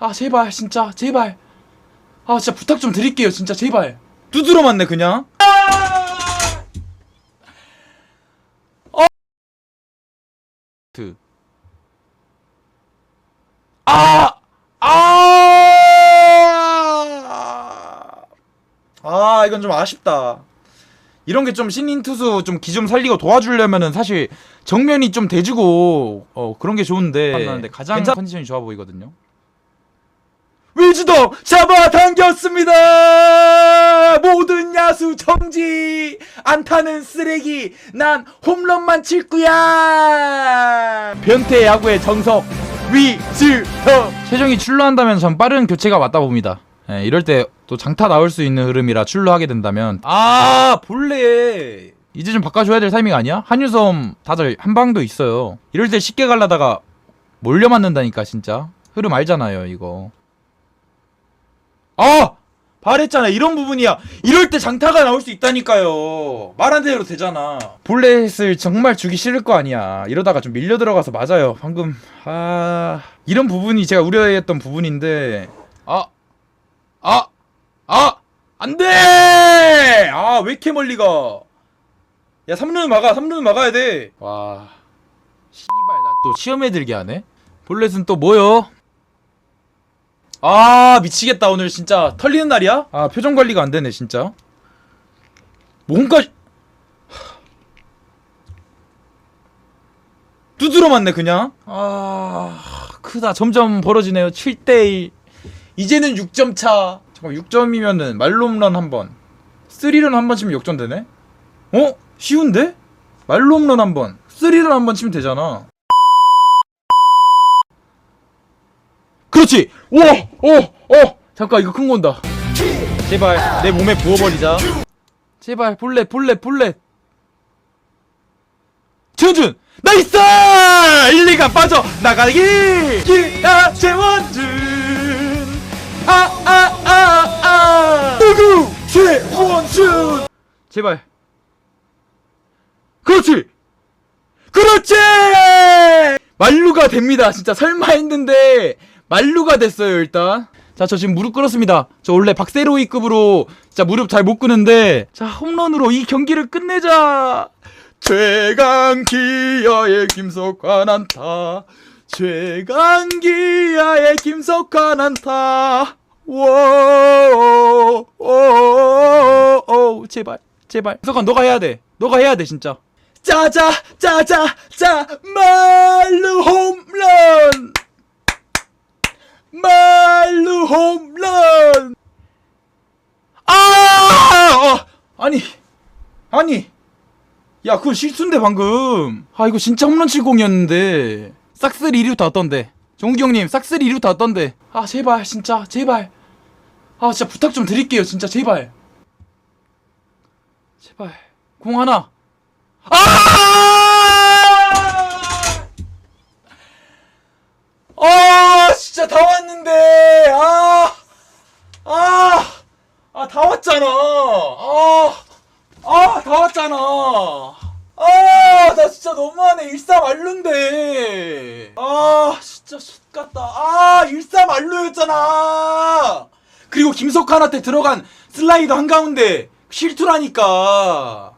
아 제발 진짜 제발 아 진짜 부탁 좀 드릴게요 진짜 제발 두드러 맞네 그냥 어. 드. 아! 아! 아, 이건 좀 아쉽다. 이런 게 좀 신인 투수 좀 기 좀 살리고 도와주려면은 사실 정면이 좀 대주고 어 그런 게 좋은데 가장 괜찮- 컨디션이 좋아 보이거든요. 위즈도 잡아당겼습니다. 모든 야수 정지. 안타는 쓰레기. 난 홈런만 칠 거야. 변태 야구의 정석 위즈더. 최종이 출루한다면 전 빠른 교체가 맞다 봅니다. 예, 이럴 때 또 장타 나올 수 있는 흐름이라 출루하게 된다면 아 본래 이제 좀 바꿔줘야 될 타이밍 아니야? 한유섬 다들 한 방도 있어요. 이럴 때 쉽게 갈라다가 몰려 맞는다니까 진짜 흐름 알잖아요 이거. 아! 말했잖아 이런 부분이야 이럴 때 장타가 나올 수 있다니까요 말안 대로 되잖아 볼넷을 정말 주기 싫을 거 아니야 이러다가 좀 밀려 들어가서 맞아요 방금 아 이런 부분이 제가 우려했던 부분인데 아 아! 아! 안돼! 아 왜 이렇게 멀리 가? 야 3루는 막아 3루는 막아야 돼 와 씨발 나 또 시험에 들게 하네 볼넷은 또 뭐요? 아 미치겠다. 오늘 진짜 털리는 날이야? 아 표정 관리가 안 되네 진짜. 몸까지 두드러 맞네 그냥. 아 크다. 점점 벌어지네요. 7대1 이제는 6점 차. 잠깐 6점이면은 말홈런 한번. 3런 한 번 치면 역전되네? 어? 쉬운데? 말홈런 한번. 3런 한번 치면 되잖아 그렇지! 와! 어! 어! 잠깐 이거 큰거 온다. 제발 내 몸에 부어버리자. 제발 볼렛 볼렛 볼렛 최원준 나이스! 1, 2가 빠져 나가기! 기아 최원준. 아 아 아 아. 누구? 최원준. 제발. 그렇지! 그렇지! 만루가 됩니다. 진짜 설마 했는데 만루가 됐어요 일단. 자 저 지금 무릎 꿇었습니다. 저 원래 박세로이급으로 진짜 무릎 잘못 꿇는데 자 홈런으로 이 경기를 끝내자. 최강 기아의 김석환 안타. 최강 기아의 김석환 안타. 워오 제발 제발. 김석환 너가 해야 돼. 너가 해야 돼 진짜. 짜자 짜자 짜 말루 홈런 말루 홈런! 아! 어, 아니 아니. 야 그거 실수인데 방금. 아 이거 진짜 홈런 칠 공이었는데. 싹쓸이 2루타 어떤데. 종욱이 형님 싹쓸이 2루타 어떤데. 아 제발 진짜 제발. 아 진짜 부탁 좀 드릴게요 진짜 제발. 제발. 공 하나. 아! 아 진짜 다 왔는데 아! 아! 아 다 왔잖아 아! 아, 다 왔잖아. 아, 나 진짜 너무하네. 일사만루인데. 아, 진짜 X같다. 아, 일사만루였잖아. 그리고 김석환한테 들어간 슬라이더 한가운데 실투라니까.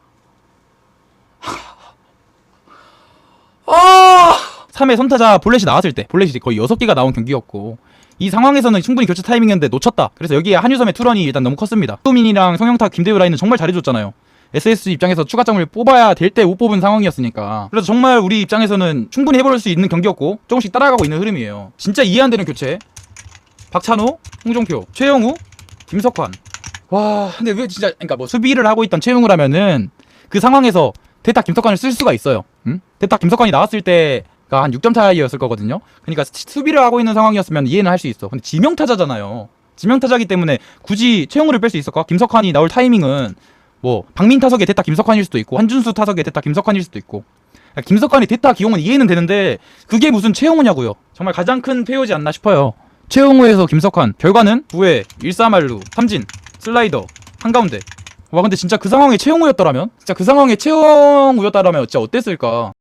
아! 3회 선타자 볼넷이 나왔을 때 볼넷이 거의 6개가 나온 경기였고 이 상황에서는 충분히 교체 타이밍이었는데 놓쳤다. 그래서 여기에 한유섬의 투런이 일단 너무 컸습니다. 소민이랑 송영탁, 김대우 라인은 정말 잘해줬잖아요. SS 입장에서 추가점을 뽑아야 될 때 못 뽑은 상황이었으니까. 그래서 정말 우리 입장에서는 충분히 해볼 수 있는 경기였고 조금씩 따라가고 있는 흐름이에요. 진짜 이해 안 되는 교체. 박찬호, 홍종표, 최영우, 김석환. 와, 근데 왜 진짜 그러니까 뭐 수비를 하고 있던 최영우를 하면은 그 상황에서 대타 김석환을 쓸 수가 있어요. 응? 대타 김석환이 나왔을 때 가한 6점 차이였을 거거든요. 그러니까 수- 수비를 하고 있는 상황이었으면 이해는 할 수 있어. 근데 지명 타자잖아요. 지명 타자기 때문에 굳이 최영우를 뺄 수 있을까? 김석환이 나올 타이밍은 뭐 박민 타석에 대타 김석환일 수도 있고 한준수 타석에 대타 김석환일 수도 있고 그러니까 김석환이 대타 기용은 이해는 되는데 그게 무슨 최영우냐고요. 정말 가장 큰 폐허지 않나 싶어요. 최영우에서 김석환 결과는 9회 1사말루 삼진 슬라이더 한가운데 와 근데 진짜 그 상황에 최영우였더라면 진짜 그 상황에 최영우였다라면 진짜 어땠을까